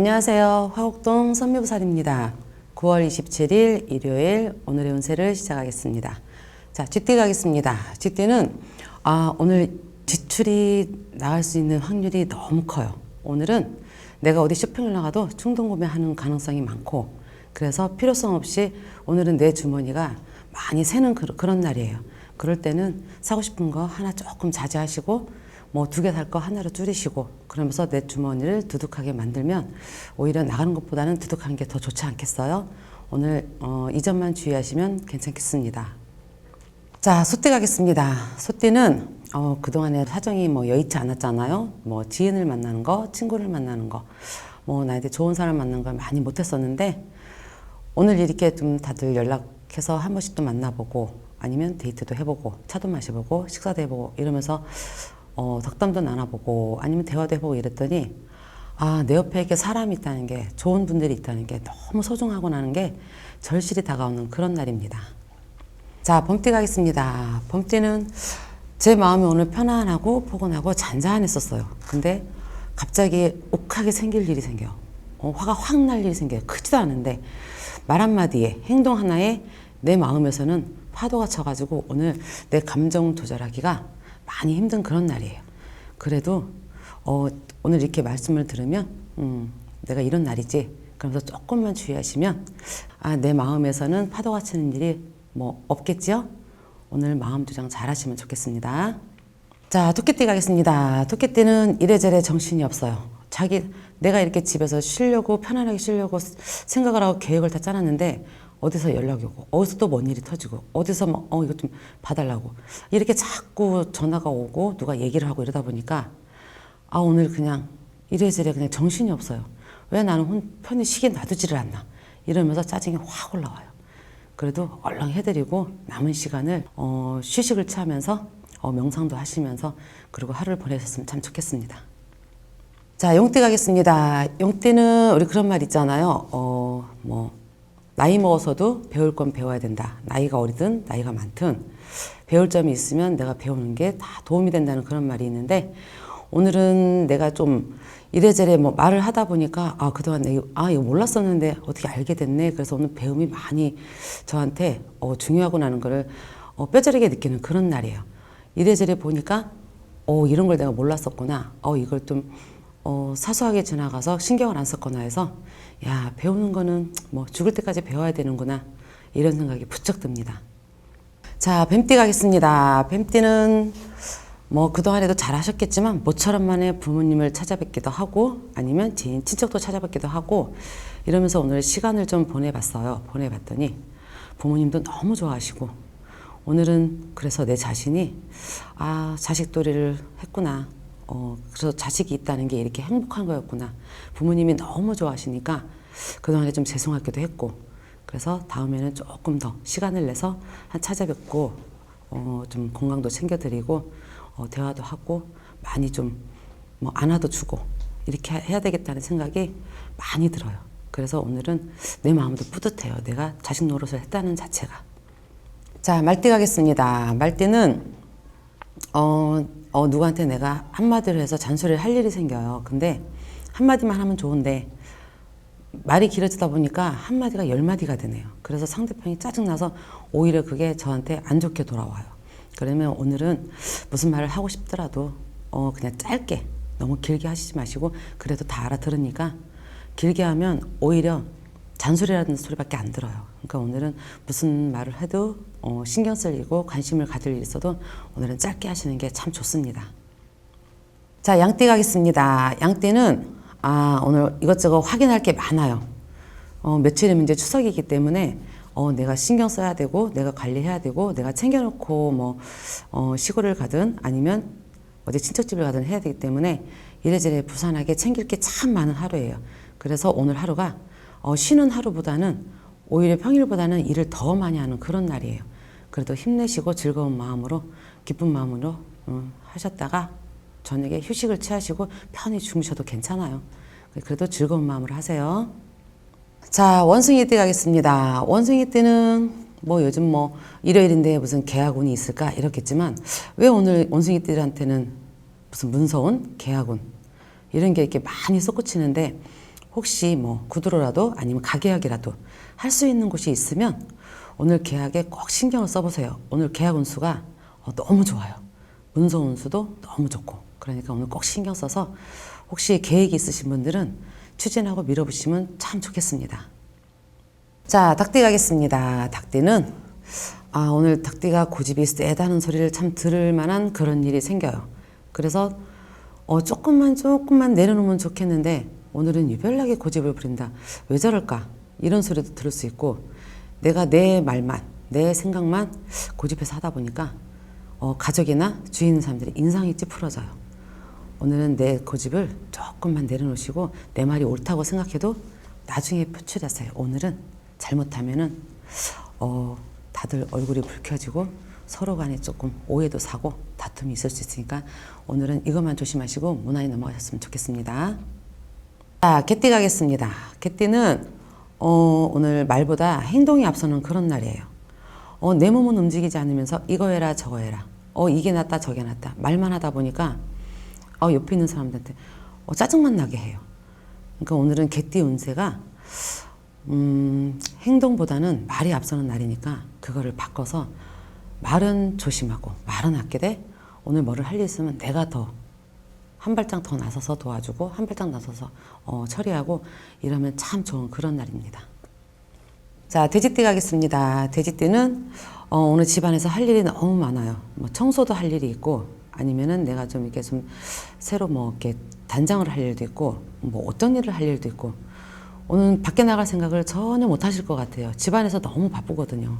안녕하세요. 화곡동 선미부살입니다. 9월 27일 일요일 오늘의 운세를 시작하겠습니다. 자, 쥐띠 가겠습니다. 쥐띠는 아, 오늘 지출이 나갈 수 있는 확률이 너무 커요. 오늘은 내가 어디 쇼핑을 나가도 충동 구매하는 가능성이 많고 그래서 필요성 없이 오늘은 내 주머니가 많이 새는 그- 그런 날이에요. 그럴 때는 사고 싶은 거 하나 조금 자제하시고 뭐 두 개 살 거 하나로 줄이시고 그러면서 내 주머니를 두둑하게 만들면 오히려 나가는 것보다는 두둑한 게 더 좋지 않겠어요? 오늘 어, 이 점만 주의하시면 괜찮겠습니다. 자, 소띠 가겠습니다. 소띠는 어, 그동안에 사정이 뭐 여의치 않았잖아요. 뭐 지인을 만나는 거, 친구를 만나는 거, 뭐 나한테 좋은 사람 만나는 걸 많이 못했었는데 오늘 이렇게 좀 다들 연락해서 한 번씩 또 만나보고 아니면 데이트도 해보고 차도 마셔보고 식사도 해보고 이러면서 어, 덕담도 나눠보고 아니면 대화도 해보고 이랬더니 아, 내 옆에 이렇게 사람이 있다는 게 좋은 분들이 있다는 게 너무 소중하고 나는 게 절실히 다가오는 그런 날입니다. 자, 범띠 가겠습니다. 범띠는 제 마음이 오늘 편안하고 포근하고 잔잔했었어요. 근데 갑자기 욱하게 생길 일이 생겨요. 어, 화가 확 날 일이 생겨요. 크지도 않은데 말 한마디에 행동 하나에 내 마음에서는 파도가 쳐가지고 오늘 내 감정 조절하기가 많이 힘든 그런 날이에요. 그래도 어, 오늘 이렇게 말씀을 들으면 음, 내가 이런 날이지. 그러면서 조금만 주의하시면 아, 내 마음에서는 파도가 치는 일이 뭐 없겠지요? 오늘 마음 조정 잘 하시면 좋겠습니다. 자, 토끼띠 가겠습니다. 토끼띠는 이래저래 정신이 없어요. 자기, 내가 이렇게 집에서 쉬려고, 편안하게 쉬려고 생각을 하고 계획을 다 짜놨는데, 어디서 연락이 오고, 어디서 또 뭔 일이 터지고, 어디서 뭐, 어, 이거 좀 봐달라고. 이렇게 자꾸 전화가 오고, 누가 얘기를 하고 이러다 보니까, 아, 오늘 그냥 이래저래 그냥 정신이 없어요. 왜 나는 혼, 편히 쉬게 놔두지를 않나. 이러면서 짜증이 확 올라와요. 그래도 얼른 해드리고 남은 시간을 어, 휴식을 취하면서 어, 명상도 하시면서 그리고 하루를 보내셨으면 참 좋겠습니다. 자, 용띠 가겠습니다. 용띠는 우리 그런 말 있잖아요. 어, 뭐 나이 먹어서도 배울 건 배워야 된다. 나이가 어리든 나이가 많든 배울 점이 있으면 내가 배우는 게 다 도움이 된다는 그런 말이 있는데 오늘은 내가 좀 이래저래 뭐 말을 하다 보니까 아 그동안 내가 아 이거 몰랐었는데 어떻게 알게 됐네. 그래서 오늘 배움이 많이 저한테 어, 중요하구나는 거를 어, 뼈저리게 느끼는 그런 날이에요. 이래저래 보니까 어 이런 걸 내가 몰랐었구나. 어 이걸 좀 어, 사소하게 지나가서 신경을 안 썼거나 해서 야 배우는 거는 뭐 죽을 때까지 배워야 되는구나 이런 생각이 부쩍 듭니다. 자 뱀띠 가겠습니다. 뱀띠는 뭐 그동안에도 잘 하셨겠지만 모처럼 만에 부모님을 찾아뵙기도 하고 아니면 지인 친척도 찾아뵙기도 하고 이러면서 오늘 시간을 좀 보내봤어요. 보내봤더니 부모님도 너무 좋아하시고 오늘은 그래서 내 자신이 아 자식돌이를 했구나. 어 그래서 자식이 있다는 게 이렇게 행복한 거였구나. 부모님이 너무 좋아하시니까 그동안에 좀 죄송하기도 했고 그래서 다음에는 조금 더 시간을 내서 한 찾아뵙고 어 좀 건강도 챙겨드리고 어 대화도 하고 많이 좀 뭐 안아도 주고 이렇게 해야 되겠다는 생각이 많이 들어요. 그래서 오늘은 내 마음도 뿌듯해요. 내가 자식 노릇을 했다는 자체가. 자, 말띠 가겠습니다. 말띠는 어, 어, 누구한테 내가 한마디로 해서 잔소리를 할 일이 생겨요. 근데 한마디만 하면 좋은데 말이 길어지다 보니까 한마디가 열마디가 되네요. 그래서 상대편이 짜증나서 오히려 그게 저한테 안 좋게 돌아와요. 그러면 오늘은 무슨 말을 하고 싶더라도 어, 그냥 짧게 너무 길게 하시지 마시고 그래도 다 알아들으니까 길게 하면 오히려 잔소리라는 소리밖에 안 들어요. 그러니까 오늘은 무슨 말을 해도 어, 신경 쓸 일이고 관심을 가질 일이 있어도 오늘은 짧게 하시는 게 참 좋습니다. 자, 양띠 가겠습니다. 양띠는 아, 오늘 이것저것 확인할 게 많아요. 어, 며칠이면 이제 추석이기 때문에 어, 내가 신경 써야 되고 내가 관리해야 되고 내가 챙겨놓고 뭐 어, 시골을 가든 아니면 어디 친척집을 가든 해야 되기 때문에 이래저래 부산하게 챙길 게 참 많은 하루예요. 그래서 오늘 하루가 어, 쉬는 하루보다는 오히려 평일보다는 일을 더 많이 하는 그런 날이에요. 그래도 힘내시고 즐거운 마음으로 기쁜 마음으로 음, 하셨다가 저녁에 휴식을 취하시고 편히 주무셔도 괜찮아요. 그래도 즐거운 마음으로 하세요. 자, 원숭이 띠 가겠습니다. 원숭이 띠는 뭐 요즘 뭐 일요일인데 무슨 계약운이 있을까 이렇겠지만 왜 오늘 원숭이 띠들한테는 무슨 문서운, 계약운 이런 게 이렇게 많이 솟구치는데 혹시 뭐 구두로라도 아니면 가계약이라도 할 수 있는 곳이 있으면 오늘 계약에 꼭 신경을 써보세요. 오늘 계약 운수가 어, 너무 좋아요. 운소 운수도 너무 좋고 그러니까 오늘 꼭 신경 써서 혹시 계획이 있으신 분들은 추진하고 밀어보시면 참 좋겠습니다. 자, 닭띠 가겠습니다. 닭띠는 아, 오늘 닭띠가 고집이 세다는 소리를 참 들을 만한 그런 일이 생겨요. 그래서 어, 조금만 조금만 내려놓으면 좋겠는데 오늘은 유별나게 고집을 부린다. 왜 저럴까? 이런 소리도 들을 수 있고 내가 내 말만, 내 생각만 고집해서 하다 보니까 어, 가족이나 주위 있는 사람들이 인상이 찌푸러져요. 오늘은 내 고집을 조금만 내려놓으시고 내 말이 옳다고 생각해도 나중에 표출하세요. 오늘은 잘못하면은 어, 다들 얼굴이 붉혀지고 서로 간에 조금 오해도 사고 다툼이 있을 수 있으니까 오늘은 이것만 조심하시고 무난히 넘어가셨으면 좋겠습니다. 자, 개띠 가겠습니다. 개띠는 어, 오늘 말보다 행동이 앞서는 그런 날이에요. 어, 내 몸은 움직이지 않으면서 이거 해라 저거 해라. 어, 이게 낫다 저게 낫다. 말만 하다 보니까 어, 옆에 있는 사람들한테 어, 짜증만 나게 해요. 그러니까 오늘은 개띠 운세가 음, 행동보다는 말이 앞서는 날이니까 그거를 바꿔서 말은 조심하고 말은 아끼되 오늘 뭐를 할 일 있으면 내가 더 한 발짝 더 나서서 도와주고 한 발짝 나서서 어, 처리하고 이러면 참 좋은 그런 날입니다. 자, 돼지띠 가겠습니다. 돼지띠는 어, 오늘 집안에서 할 일이 너무 많아요. 뭐 청소도 할 일이 있고 아니면은 내가 좀 이렇게 좀 새로 뭐 이렇게 단장을 할 일도 있고 뭐 어떤 일을 할 일도 있고 오늘 밖에 나갈 생각을 전혀 못 하실 것 같아요. 집안에서 너무 바쁘거든요.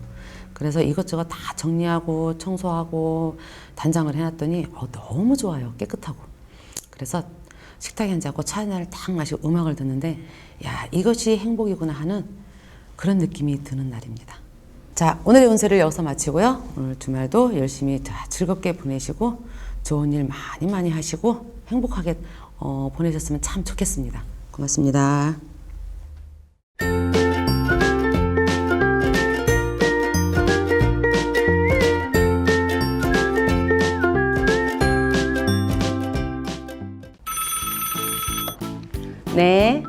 그래서 이것저것 다 정리하고 청소하고 단장을 해놨더니 어, 너무 좋아요. 깨끗하고. 그래서 식탁에 앉아고 차 하나를 딱 마시고 음악을 듣는데 야 이것이 행복이구나 하는 그런 느낌이 드는 날입니다. 자 오늘의 운세를 여기서 마치고요. 오늘 주말도 열심히 자, 즐겁게 보내시고 좋은 일 많이 많이 하시고 행복하게 어, 보내셨으면 참 좋겠습니다. 고맙습니다. 네.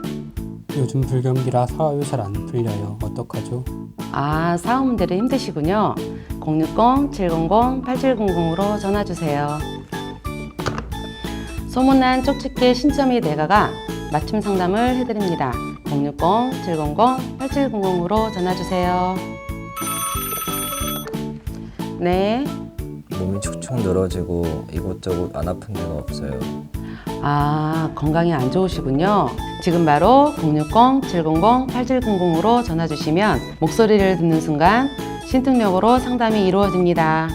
요즘 불경기라 사업이 잘 안 풀려요. 어떡하죠? 아, 사업 문제로 힘드시군요. 060-700-8700으로 전화 주세요. 소문난 쪽집게 신점이 내가가 맞춤 상담을 해드립니다. 060-700-8700으로 전화 주세요. 네. 몸이 축축 늘어지고 이곳저곳 안 아픈 데가 없어요. 아, 건강이 안 좋으시군요. 지금 바로 060-700-8700으로 전화 주시면 목소리를 듣는 순간 신통력으로 상담이 이루어집니다.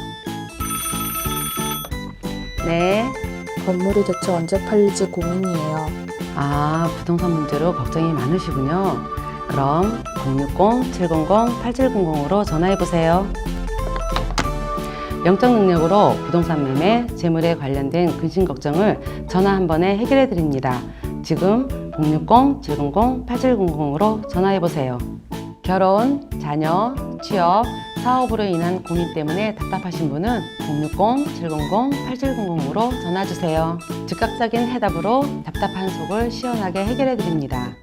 네. 건물이 대체 언제 팔릴지 고민이에요. 아, 부동산 문제로 걱정이 많으시군요. 그럼 060-700-8700으로 전화해 보세요. 영적 능력으로 부동산 매매, 재물에 관련된 근심 걱정을 전화 한 번에 해결해 드립니다. 지금 060-700-8700으로 전화해 보세요. 결혼, 자녀, 취업, 사업으로 인한 고민 때문에 답답하신 분은 060-700-8700으로 전화 주세요. 즉각적인 해답으로 답답한 속을 시원하게 해결해 드립니다.